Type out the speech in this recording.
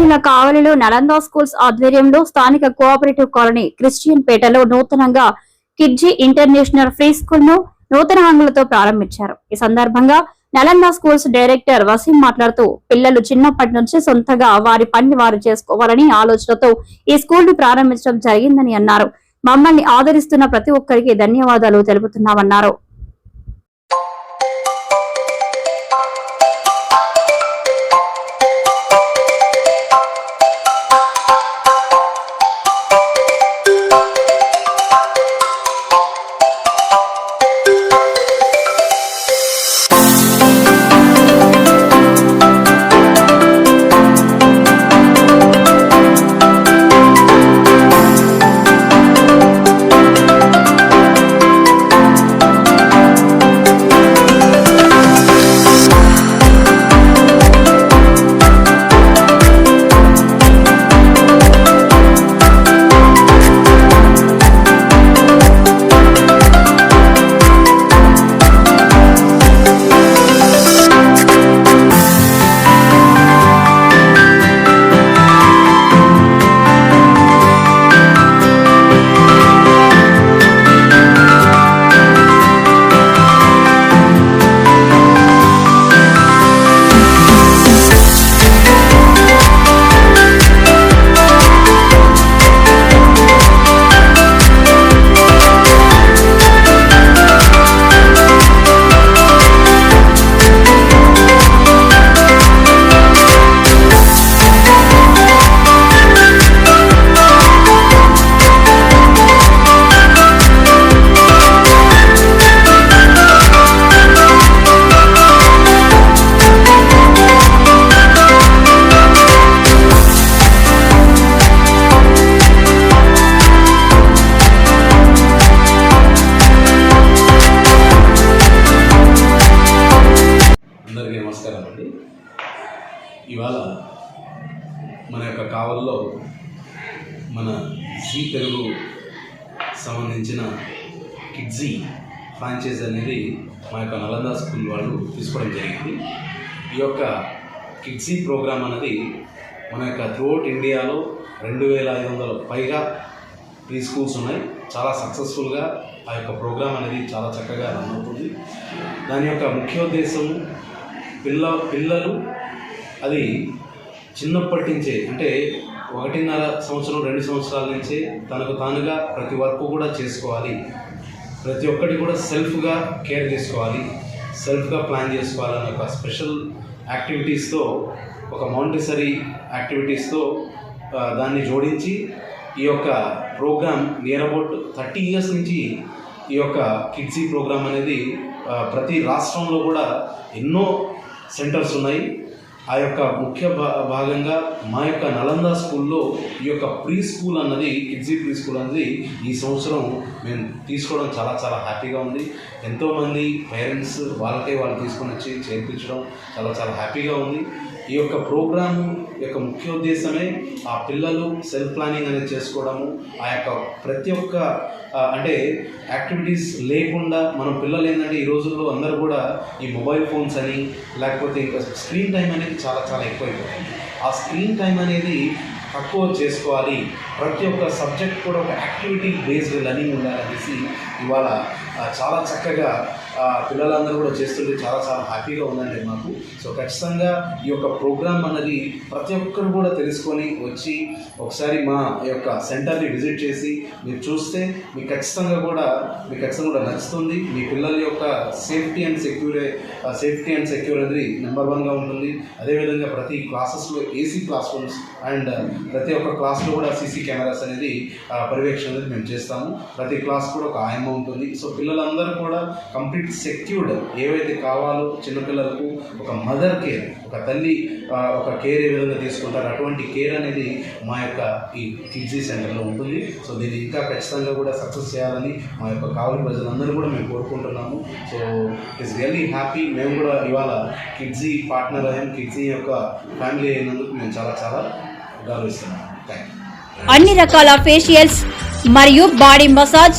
జిల్లా కావలిలో నలంద స్కూల్స్ ఆధ్వర్యంలో స్థానిక కోఆపరేటివ్ కాలనీ క్రిస్టియన్ పేటలో నూతనంగా కిడ్జీ ఇంటర్నేషనల్ ఫ్రీ స్కూల్ను నూతన హంగులతో ప్రారంభించారు. ఈ సందర్భంగా నలంద స్కూల్స్ డైరెక్టర్ వసీం మాట్లాడుతూ పిల్లలు చిన్నప్పటి నుంచి సొంతగా వారి పని వారు చేసుకోవాలని ఆలోచనతో ఈ స్కూల్ను ప్రారంభించడం జరిగిందని అన్నారు. మమ్మల్ని ఆదరిస్తున్న ప్రతి ఒక్కరికి ధన్యవాదాలు తెలుపుతున్నామన్నారు. ఇవాళ మన యొక్క కావల్లో మన జీ తెలుగు సంబంధించిన కిడ్జీ ఫ్రాంచైజ్ అనేది మా యొక్క నలంద స్కూల్ వాళ్ళు తీసుకోవడం జరిగింది. ఈ యొక్క కిడ్జీ ప్రోగ్రామ్ అనేది మన యొక్క త్రూఅవుట్ ఇండియాలో రెండు వేల ఐదు వందల పైగా ప్రీ స్కూల్స్ ఉన్నాయి. చాలా సక్సెస్ఫుల్గా ఆ యొక్క ప్రోగ్రామ్ అనేది చాలా చక్కగా రన్ అవుతుంది. దాని యొక్క ముఖ్యోద్దేశము పిల్ల పిల్లలు అది చిన్నప్పటి నుంచే అంటే ఒకటిన్నర సంవత్సరం రెండు సంవత్సరాల నుంచే తనకు తానుగా ప్రతి వర్క్ కూడా చేసుకోవాలి. ప్రతి ఒక్కటి కూడా సెల్ఫ్గా కేర్ చేసుకోవాలి. సెల్ఫ్గా ప్లాన్ చేసుకోవాలన్న ఒక స్పెషల్ యాక్టివిటీస్తో ఒక మౌంటెసరీ యాక్టివిటీస్తో దాన్ని జోడించి ఈ యొక్క programme near about thirty years నుంచి ఈ యొక్క కిడ్సీ ప్రోగ్రామ్ అనేది ప్రతి రాష్ట్రంలో కూడా ఎన్నో సెంటర్స్ ఉన్నాయి. ఆ యొక్క ముఖ్య భా భాగంగా మా యొక్క నలంద స్కూల్లో ఈ యొక్క ప్రీ స్కూల్ అన్నది కిడ్జీ ప్రీ స్కూల్ అన్నది ఈ సంవత్సరం మేము తీసుకోవడం చాలా చాలా హ్యాపీగా ఉంది. ఎంతోమంది పేరెంట్స్ వాళ్ళకే వాళ్ళు తీసుకొని వచ్చి చేర్పించడం చాలా చాలా హ్యాపీగా ఉంది. ఈ యొక్క ప్రోగ్రాము యొక్క ముఖ్య ఉద్దేశమే ఆ పిల్లలు సెల్ఫ్ ప్లానింగ్ అనేది చేసుకోవడము ఆ యొక్క ప్రతి ఒక్క అంటే యాక్టివిటీస్ లేకుండా మనం పిల్లలు ఏంటంటే ఈ రోజుల్లో అందరూ కూడా ఈ మొబైల్ ఫోన్స్ అని లేకపోతే ఇంకా స్క్రీన్ టైం అనేది చాలా చాలా ఎక్కువైపోతుంది. ఆ స్క్రీన్ టైం అనేది తక్కువ చేసుకోవాలి. ప్రతి ఒక్క సబ్జెక్ట్ కూడా ఒక యాక్టివిటీ బేస్డ్ లెర్నింగ్ ఉండాలనేసి ఇవాళ చాలా చక్కగా పిల్లలందరూ కూడా చేస్తుంటే చాలా చాలా హ్యాపీగా ఉందండి మాకు. సో ఖచ్చితంగా ఈ యొక్క ప్రోగ్రామ్ అన్నది ప్రతి ఒక్కరు కూడా తెలుసుకొని వచ్చి ఒకసారి మా యొక్క సెంటర్ని విజిట్ చేసి మీరు చూస్తే మీకు ఖచ్చితంగా కూడా మీకు ఖచ్చితంగా కూడా నచ్చుతుంది. మీ పిల్లల యొక్క safety and secure safety and secure అనేది నెంబర్ వన్గా ఉంటుంది. అదేవిధంగా ప్రతి క్లాసెస్లో ఏసీ క్లాస్ రూమ్స్ అండ్ ప్రతి ఒక్క క్లాస్లో కూడా సీసీ కెమెరాస్ అనేది పర్యవేక్షణ అనేది మేము చేస్తాము. ప్రతి క్లాస్ కూడా ఒక ఆయమ్మ ఉంటుంది. సో పిల్లలందరూ కూడా కంప్లీట్ సెక్యూర్డ్ ఏవైతే కావాలో చిన్నపిల్లలకు ఒక మదర్ కేర్ ఒక తల్లి ఒక కేర్ ఏ విధంగా తీసుకుంటారు అటువంటి కేర్ అనేది మా యొక్క ఈ కిడ్జీ సెంటర్లో ఉంటుంది. సో దీన్ని ఇంకా ఖచ్చితంగా కూడా సక్సెస్ చేయాలని మా యొక్క కావలి ప్రజలందరూ కూడా మేము కోరుకుంటున్నాము. So it's really happy. మేము కూడా ఇవాళ కిడ్జీ పార్ట్నర్ అయ్యాం కిడ్జీ యొక్క ఫ్యామిలీ అయినందుకు మేము చాలా చాలా గౌరవిస్తున్నాము. థ్యాంక్ యూ అన్ని రకాల ఫేషియల్స్ మరియు బాడీ మసాజ్